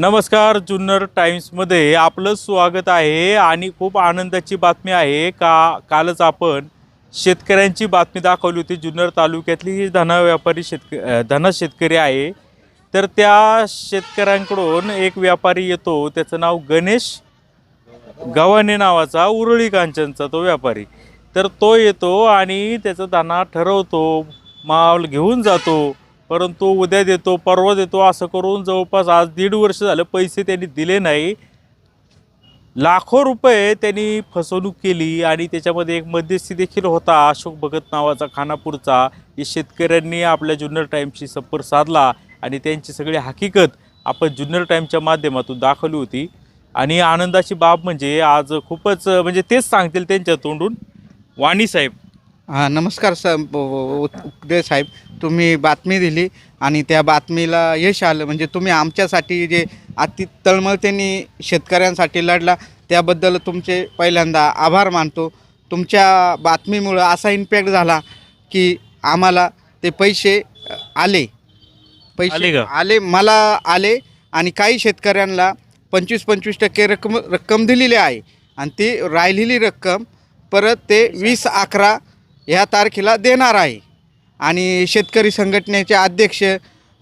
नमस्कार जुन्नर टाईम्समध्ये आपलं स्वागत आहे आणि खूप आनंदाची बातमी आहे. का कालच आपण शेतकऱ्यांची बातमी दाखवली होती. जुन्नर तालुक्यातली ही धना व्यापारी शेतक धना शेतकरी आहे तर त्या शेतकऱ्यांकडून एक व्यापारी येतो. त्याचं नाव गणेश गव्हाणे नावाचा उरळी कांचनचा तो व्यापारी. तर तो येतो आणि त्याचा धना ठरवतो माल घेऊन जातो. परंतु उद्या देतो परवा देतो असं करून जवळपास आज दीड वर्ष झालं पैसे त्यांनी दिले नाही. लाखो रुपये त्यांनी फसवणूक केली आणि त्याच्यामध्ये एक मध्यस्थी देखील होता अशोक भगत नावाचा खानापूरचा. हे शेतकऱ्यांनी आपल्या जुन्नर टाईमशी संपर्क साधला आणि त्यांची सगळी हकीकत आपण जुन्नर टाईमच्या माध्यमातून दाखवली होती. आणि आनंदाची बाब म्हणजे आज खूपच म्हणजे तेच सांगतील त्यांच्या तोंडून. वाणी साहेब. हां नमस्कार स ब- ब- उपदे साहेब. तुम्ही बातमी दिली आणि त्या बातमीला यश आलं. म्हणजे तुम्ही आमच्यासाठी जे अति तळमळतेने शेतकऱ्यांसाठी लढला त्याबद्दल तुमचे पहिल्यांदा आभार मानतो. तुमच्या बातमीमुळं असा इम्पॅक्ट झाला की आम्हाला ते पैसे आले. पैसे? आले मला आले आणि काही शेतकऱ्यांना पंचवीस पंचवीस टक्के रक्कम रक्कम दिलेली आहे. आणि ती राहिलेली रक्कम परत ते वीस अकरा ह्या तारखेला देणार आहे. आणि शेतकरी संघटनेचे अध्यक्ष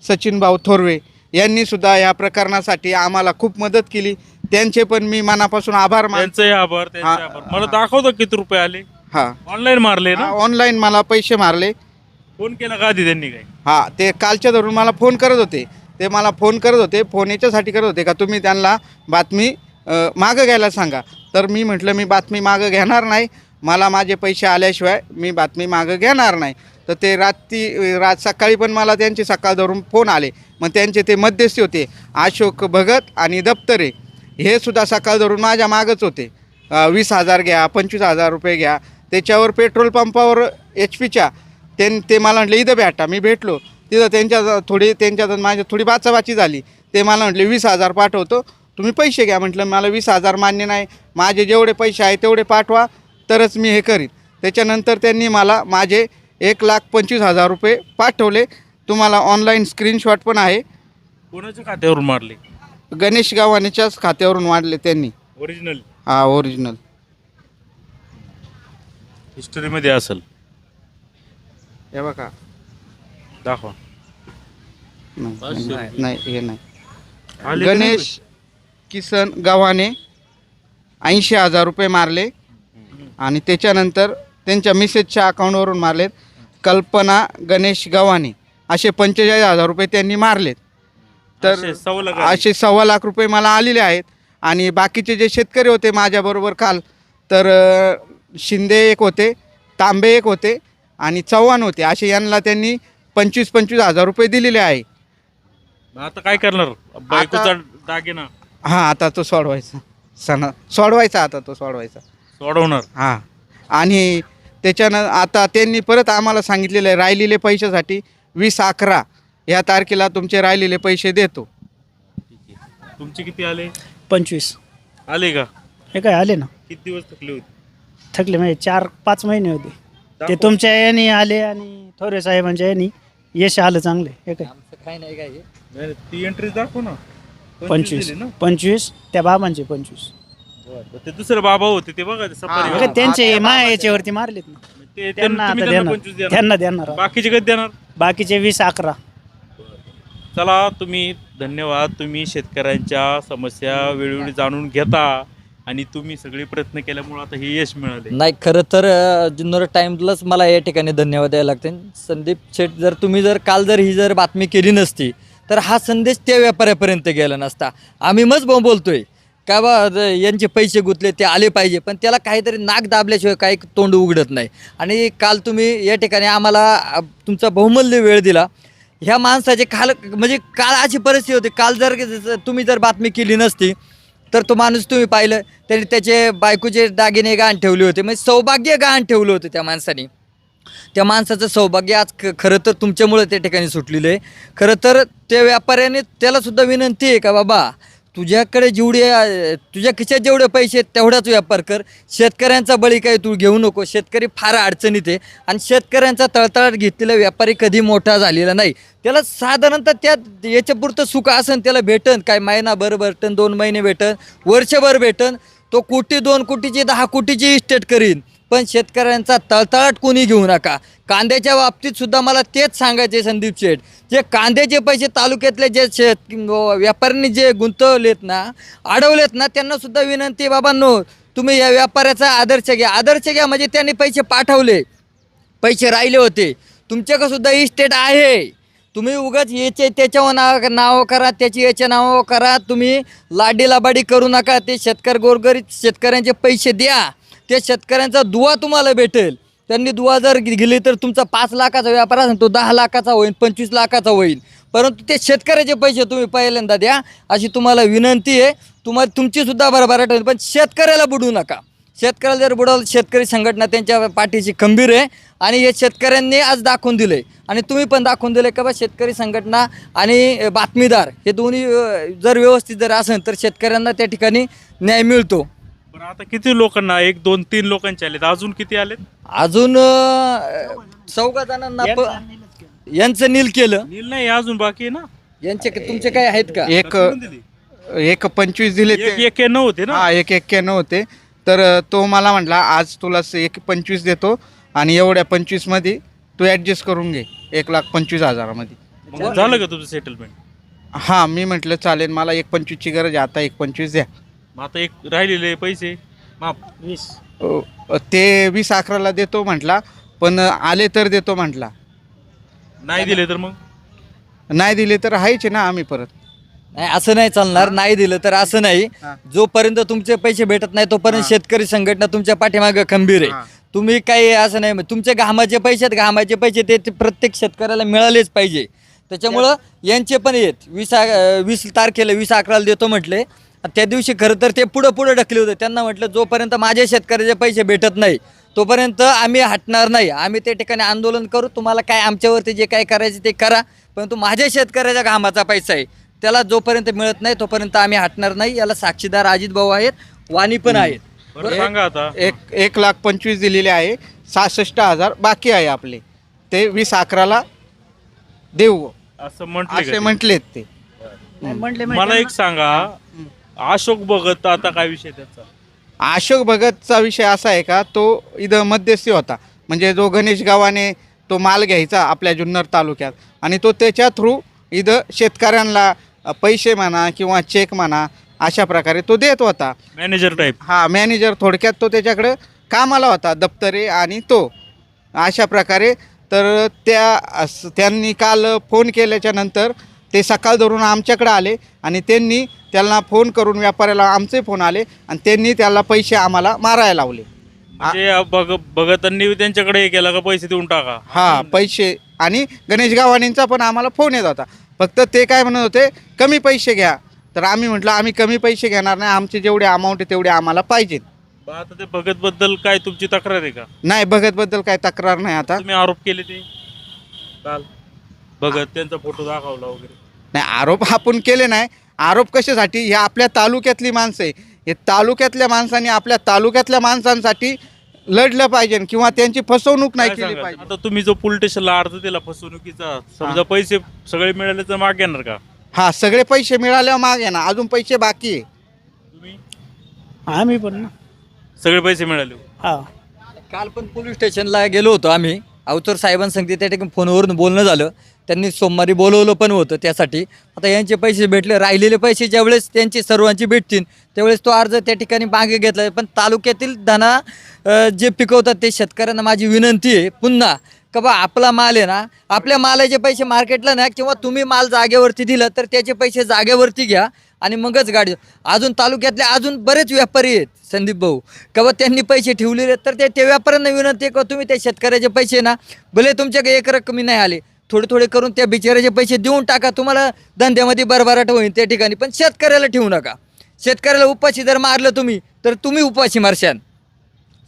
सचिन भाऊ थोरवे यांनी सुद्धा या प्रकरणासाठी आम्हाला खूप मदत केली. त्यांचे पण मी मनापासून आभार मान त्यांचंही आभार त्यांचे हा, आभार. मला दाखवतो किती रुपये आले. हां. ऑनलाईन मारले ना? ऑनलाईन मला पैसे मारले. फोन केला का आधी त्यांनी काय हां ते कालच्या धरून मला फोन करत होते. ते मला फोन करत होते फोन याच्यासाठी करत होते का तुम्ही त्यांना बातमी अ, मागं घ्यायला सांगा. तर मी म्हटलं मी बातमी मागं घेणार नाही. मला माझे पैसे आल्याशिवाय मी बातमी मागं घेणार नाही. तर ते रात्री रात सकाळी पण मला त्यांचे सकाळ धरून फोन आले. मग त्यांचे ते मध्यस्थी होते. अशोक भगत आणि दप्तरे हे सुद्धा सकाळ धरून माझ्या मागच होते. वीस हजार घ्या पंचवीस हजार रुपये घ्या. त्याच्यावर पेट्रोल पंपावर एच पीच्या त्यां ते मला म्हटले इथं भेटा मी भेटलो. तिथं त्यांच्या थोडी त्यांच्यात माझ्या थोडी बाचाबाची झाली. ते मला म्हटले वीस हजार पाठवतो. तुम्ही पैसे घ्या. म्हटलं मला वीस हजार मान्य नाही. माझे जेवढे पैसे आहे तेवढे पाठवा. तरच मी हे करीन. त्याच्यानंतर त्यांनी मला माझे एक लाख पंचवीस हजार रुपये पाठवले. तुम्हाला ऑनलाईन स्क्रीनशॉट पण आहे. कोणाच्या खात्यावरून मारले? गणेश गावानेच्याच खात्यावरून वाढले त्यांनी. ओरिजिनल हा ओरिजिनल हिस्टरीमध्ये असेल. हे बघा. दाखवा. नाही नाही, नाही हे नाही. आले का नाही? गणेश किसन गव्हाणे ऐंशी हजार रुपये मारले. आणि त्याच्यानंतर त्यांच्या मिसेसच्या अकाउंटवरून मारलेत. कल्पना गणेश गव्हाणे असे पंचेचाळीस हजार रुपये त्यांनी मारलेत. तर असे सव्वा लाख रुपये मला आलेले आहेत. आणि बाकीचे जे शेतकरी होते माझ्याबरोबर काल तर शिंदे एक होते तांबे एक होते आणि चव्हाण होते. असे यांना त्यांनी पंचवीस पंचवीस हजार रुपये दिलेले आहे. आता काय करणार? बायकोचा दागिना. हां आता तो सोडवायचा. सणा सोडवायचा आता तो सोडवायचा. सोडवणार. हां. आणि त्याच्यानं आता त्यांनी परत आम्हाला सांगितलेलं आहे राहिलेले पैशासाठी वीस अकरा या तारखेला तुमचे राहिलेले पैसे देतो. तुमचे किती आले? पंचवीस. आले का? हे काय आले ना? किती दिवस थकले होते? थकले म्हणजे चार पाच महिने होते. ते दाखव. तुमच्या याने आले आणि थोरे साहेबांच्या याने. यश आलं चांगले हे काय? नाही, नाही, ती एंट्री दाखव ना. पंचवीस. दिली ना? पंचवीस त्या बाबांचे पंचवीस. ते दुसरे बाबा होते ते बघा ते सफारी हे काय त्यांचे माया याच्यावरती मारलेत ना. ते त्यांना तुम्ही आता त्यांना देणार. पंचवीस देणार. त्यांना देणार. बाकीचे कधी देणार? बाकीचे वीस अकरा. चला तुम्ही धन्यवाद. तुम्ही शेतकऱ्यांच्या समस्या वेळोवेळी जाणून घेता आणि तुम्ही सगळे प्रयत्न केल्यामुळे आता हे यश मिळाले नाही खरं तर अ, जुन्नर टाइम्सलाच मला या ठिकाणी धन्यवाद द्यायला लागते संदीप शेठ जर तुम्ही जर काल जर ही जर बातमी केली नसती तर हा संदेश त्या व्यापाऱ्यापर्यंत गेला नसता. आम्ही मच ब- बोलतोय. का बा ज- यांचे पैसे गुंतले ते आले पाहिजे. पण त्याला काहीतरी नाक दाबल्याशिवाय काही तोंड उघडत नाही. आणि काल तुम्ही या ठिकाणी आम्हाला अ, तुमचा बहुमूल्य वेळ दिला. ह्या माणसाचे काल म्हणजे काल अशी परिस्थिती होती. काल जर तुम्ही जर बातमी केली नसती तर तो माणूस तुम्ही पाहिलं त्याने त्याचे बायकोचे दागिने गहाण ठेवले होते. म्हणजे सौभाग्य गहाण ठेवलं होतं त्या माणसाने. त्या माणसाचं सौभाग्य आज ख खरं तर तुमच्यामुळे त्या ठिकाणी सुटलेलं आहे. खरं तर त्या व्यापाऱ्याने त्यालासुद्धा विनंती आहे का बाबा? तुझ्याकडे जेवढे तुझ्या खिशात जेवढे पैसे आहेत तेवढाच व्यापार कर. शेतकऱ्यांचा बळी काही तू घेऊ नको. शेतकरी फार अडचणीत आहे. आणि शेतकऱ्यांचा तळतळाट घेतलेला व्यापारी कधी मोठा झालेला नाही. त्याला साधारणतः त्या याच्यापुरतं सुख असन त्याला भेटन. काय महिनाभर भेटन दोन महिने भेटन वर्षभर भेटन. तो कोटी दोन कोटीची दहा कोटीची इस्टेट करीन. पण शेतकऱ्यांचा तळतळाट कोणी घेऊ नका. कांद्याच्या बाबतीत सुद्धा मला तेच सांगायचे संदीप शेठ. जे कांद्याचे पैसे तालुक्यातले जे शेत व्यापाऱ्यांनी जे गुंतवलेत ना अडवलेत ना त्यांना सुद्धा विनंती बाबांनो तुम्ही या व्यापाऱ्याचा आदर्श घ्या. आदर्श घ्या म्हणजे त्यांनी पैसे पाठवले. पैसे राहिले होते. तुमच्याकडे सुद्धा इस्टेट आहे. तुम्ही उगाच याचे त्याच्यावर नाव नावं करा त्याची याच्या नावं करा. तुम्ही लाडी लाबाडी करू नका. ते शेतकरी गोरगरीब शेतकऱ्यांचे पैसे द्या. ते शेतकऱ्यांचा दुवा तुम्हाला भेटेल. त्यांनी दुवा जर गेली तर तुमचा पाच लाखाचा व्यापार असेल तो दहा लाखाचा होईल पंचवीस लाखाचा होईल. परंतु ते शेतकऱ्याचे पैसे तुम्ही पहिल्यांदा द्या अशी तुम्हाला विनंती आहे. तुम्हाला तुमचीसुद्धा भरभराट होईल पण शेतकऱ्याला बुडू नका. शेतकऱ्याला जर बुडवलं शेतकरी संघटना त्यांच्या पाठीशी खंबीर आहे आणि हे शेतकऱ्यांनी आज दाखवून दिले आणि तुम्ही पण दाखवून दिले का बा शेतकरी संघटना आणि बातमीदार हे दोन्ही जर व्यवस्थित जर असेल तर शेतकऱ्यांना त्या ठिकाणी न्याय मिळतो. पण आता किती लोकांना एक दोन तीन लोकांचे आलेत? अजून किती आलेत? अजून अ, चौघा जणांना प- यांचं नील केलं. नील नाही अजून बाकी आहे ना? यांचे तुमचे काय आहेत का? एक दिली? एक पंचवीस दिले एक ते. एक होते ना? हा एक एक्क्याण्णव होते. तर अ, तो मला म्हटला आज तुला स- एक पंचवीस देतो आणि एवढ्या पंचवीसमध्ये तू ॲडजस्ट करून घे एक लाख पंचवीस हजारामध्ये. मग झालं का तुझं सेटलमेंट हां मी म्हटलं चालेल मला एक पंचवीसची गरज आहे आता एक पंचवीस द्या. मग आता एक राहिलेले पैसे माफ. वीस. अ, ते वीस अकराला देतो म्हटला पण आले तर देतो म्हटला. नाही दिले तर मग? नाही दिले तर आहेच ना आम्ही परत. नाही असं नाही चालणार नाही दिलं तर असं नाही. हा. जोपर्यंत तुमचे पैसे भेटत नाही तोपर्यंत हा. शेतकरी संघटना तुमच्या पाठीमागे खंबीर आहे. हा. तुम्ही काही असं नाही तुमचे घामाचे पैसे आहेत घामाचे पैसे ते ते प्रत्येक शेतकऱ्याला मिळालेच पाहिजे. त्याच्यामुळं यांचे पण येत वीस आ- वीस तारखेला वीस अकराला देतो म्हटले. त्या दिवशी खरं तर ते पुढं पुढं ढकले होते. त्यांना म्हटलं जोपर्यंत माझ्या शेतकऱ्याचे पैसे भेटत नाही तोपर्यंत आम्ही हटणार नाही. आम्ही त्या ठिकाणी आंदोलन करू. तुम्हाला काय आमच्यावरती जे काय करायचे ते करा. परंतु माझ्या शेतकऱ्याच्या घामाचा पैसा आहे. त्याला जोपर्यंत मिळत नाही तोपर्यंत आम्ही हटणार नाही. याला साक्षीदार अजित भाऊ आहेत. वाणी पण आहेत. बरं सांगा आता. एक एक लाख पंचवीस दिलेले आहे. सहासष्ट हजार बाकी आहे आपले. ते वीस अकराला देऊ. असं म्हटलं असे म्हटलेत ते. म्हटले मला एक सांगा. अशोक बघत आता काय विषय त्याचा? अशोक भगतचा विषय असा आहे का तो इथं मध्यस्थी होता. म्हणजे जो गणेश गावाने तो माल घ्यायचा आपल्या जुन्नर तालुक्यात आणि तो त्याच्या थ्रू इथं शेतकऱ्यांना पैसे म्हणा किंवा चेक म्हणा अशा प्रकारे तो देत होता. मॅनेजर टाईप हा मॅनेजर थोडक्यात तो त्याच्याकडं कामाला होता दप्तरे आणि तो अशा प्रकारे. तर त्या त्यांनी काल फोन केल्याच्यानंतर ते सकाळ धरून आमच्याकडे आले आणि त्यांनी त्यांना फोन करून व्यापाऱ्याला आमचे फोन आले आणि त्यांनी त्याला पैसे आम्हाला मारायला लावले. म्हणजे बघ बघतांनी त्यांच्याकडे हे केलं का? पैसे देऊन टाका. हा पैसे. आणि गणेश गावाणींचा पण आम्हाला फोन येत होता. फक्त ते काय म्हणत होते कमी पैसे घ्या. तर आम्ही म्हटलं आम्ही कमी पैसे घेणार नाही. आमचे जेवढे अमाऊंट आहे तेवढे आम्हाला पाहिजेत. बा, आता ते भगत बद्दल काय तुमची तक्रार आहे का? नाही भगतबद्दल काय तक्रार नाही आता. तुम्ही आरोप केले ते? काल भगत त्यांचा फोटो दाखवला वगैरे. नाही आरोप आपण केले नाही. आरोप कशासाठी? हे आपल्या तालुक्यातली माणसं आहे. हे तालुक्यातल्या माणसांनी आपल्या तालुक्यातल्या माणसांसाठी लढलं पाहिजे किंवा त्यांची फसवणूक नाही काय केली सांगाल? पाहिजे. आता तुम्ही जो पोलीस स्टेशनला अर्ज दिला फसवणुकीचा समजा पैसे सगळे मिळाले तर माग घेणार का? हा सगळे पैसे मिळाल्यावर माग आहे ना अजून पैसे बाकी आहे. तुम्ही? आम्ही पण ना. सगळे पैसे मिळाले. हा. काल पण पोलीस स्टेशनला गेलो होतो आम्ही. अवतर साहेबांसंगती त्या ठिकाणी फोनवरून बोलणं झालं. त्यांनी सोमवारी बोलवलं पण होतं त्यासाठी. आता यांचे पैसे भेटले राहिलेले पैसे ज्यावेळेस त्यांचे सर्वांचे भेटतील त्यावेळेस तो अर्ज त्या ठिकाणी मागे घेतला. पण तालुक्यातील धना जे पिकवतात ते शेतकऱ्यांना माझी विनंती आहे पुन्हा का बा आपला माल आहे ना आपल्या मालाचे पैसे मार्केटला ना किंवा तुम्ही माल जागेवरती दिलं तर त्याचे पैसे जागेवरती घ्या आणि मगच गाडी अजून तालुक्यातले अजून बरेच व्यापारी आहेत संदीप भाऊ. का बा त्यांनी पैसे ठेवलेले तर ते त्या व्यापाऱ्यांना विनंती का तुम्ही त्या शेतकऱ्याचे पैसे ना भले तुमच्याकडे एक रकमी नाही आले थोडे थोडे करून त्या बिचाऱ्याचे पैसे देऊन टाका तुम्हाला धंद्यामध्ये भरभराट होईल त्या ठिकाणी पण शेतकऱ्याला ठेवू नका. शेतकऱ्याला उपाशी जर मारलं तुम्ही तर तुम्ही उपाशी मारशाल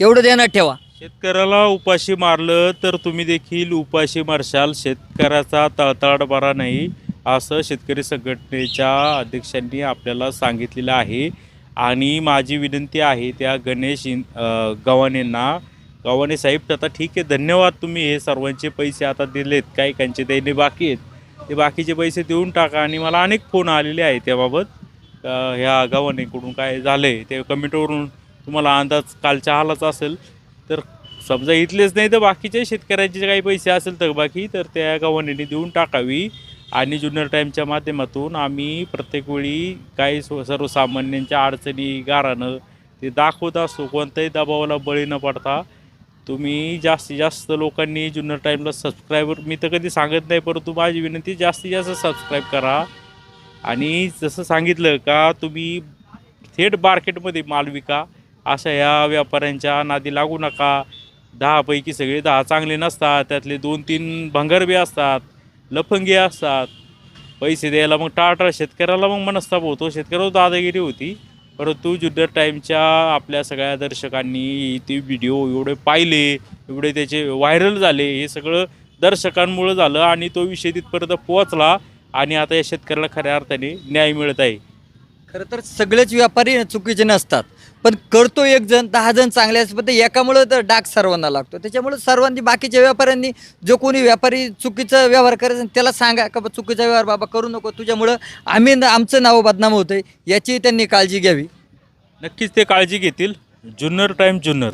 एवढं ध्यानात ठेवा. शेतकऱ्याला उपाशी मारलं तर तुम्ही देखील उपाशी मारशाल. शेतकऱ्याचा तळतळाट बरा नाही असं शेतकरी संघटनेच्या अध्यक्षांनी आपल्याला सांगितलेलं आहे. आणि माझी विनंती आहे त्या गणेश इन गव्हाणेंना. गव्हाणे साहेब आता ठीक आहे धन्यवाद तुम्ही हे सर्वांचे पैसे आता दिलेत. काही कांचे देणे बाकी आहेत. ते बाकीचे पैसे देऊन टाका. आणि मला अनेक फोन आलेले आहेत त्याबाबत. ह्या गव्हाणेकडून काय झालं आहे ते कमिटीवरून तुम्हाला अंदाज कालच्या हालाचा असेल. तर समजा इथलेच नाही तर बाकीच्या शेतकऱ्यांचे काही पैसे असेल तर बाकी तर त्या गव्हाणीने देऊन टाकावी. आणि जुन्नर टाईमच्या माध्यमातून आम्ही प्रत्येक वेळी काही सर्वसामान्यांच्या अडचणी गारानं ते दाखवत असतो. कोणत्याही दबावाला बळी न पडता तुम्ही जास्तीत जास्त लोकांनी जुन्नर टाईमला सबस्क्राईबर मी तर कधी सांगत नाही परंतु माझी विनंती जास्तीत जास्त सबस्क्राईब करा. आणि जसं सांगितलं का तुम्ही थेट मार्केटमध्ये माल विका. अशा या व्यापाऱ्यांच्या नादी लागू नका. दहापैकी सगळे दहा चांगले नसतात त्यातले दोन तीन भंगारबी असतात लफंगे असतात. पैसे द्यायला मग टाळटाळ शेतकऱ्याला मग मनस्ताप होतो. शेतकऱ्यावर दादागिरी होती. परंतु जुन्नर टाईमच्या आपल्या सगळ्या दर्शकांनी ते व्हिडिओ एवढे पाहिले एवढे त्याचे व्हायरल झाले हे सगळं दर्शकांमुळं झालं आणि तो विषय तिथपर्यंत पोहोचला आणि आता या शेतकऱ्याला खऱ्या अर्थाने न्याय मिळत आहे. खरं तर सगळेच व्यापारी चुकीचे नसतात. पण करतो एक जण दहा जण चांगले असतात पण ते एकामुळं तर डाग सर्वांना लागतो. त्याच्यामुळं सर्वांनी बाकीच्या व्यापाऱ्यांनी जो कोणी व्यापारी चुकीचा व्यवहार करायचा त्याला सांगा का बा चुकीचा व्यवहार बाबा करू नको तुझ्यामुळं आम्ही आमचं नाव बदनाम होतं आहे याची त्यांनी काळजी घ्यावी. नक्कीच ते काळजी घेतील. जुन्नर टाईम जुन्नर.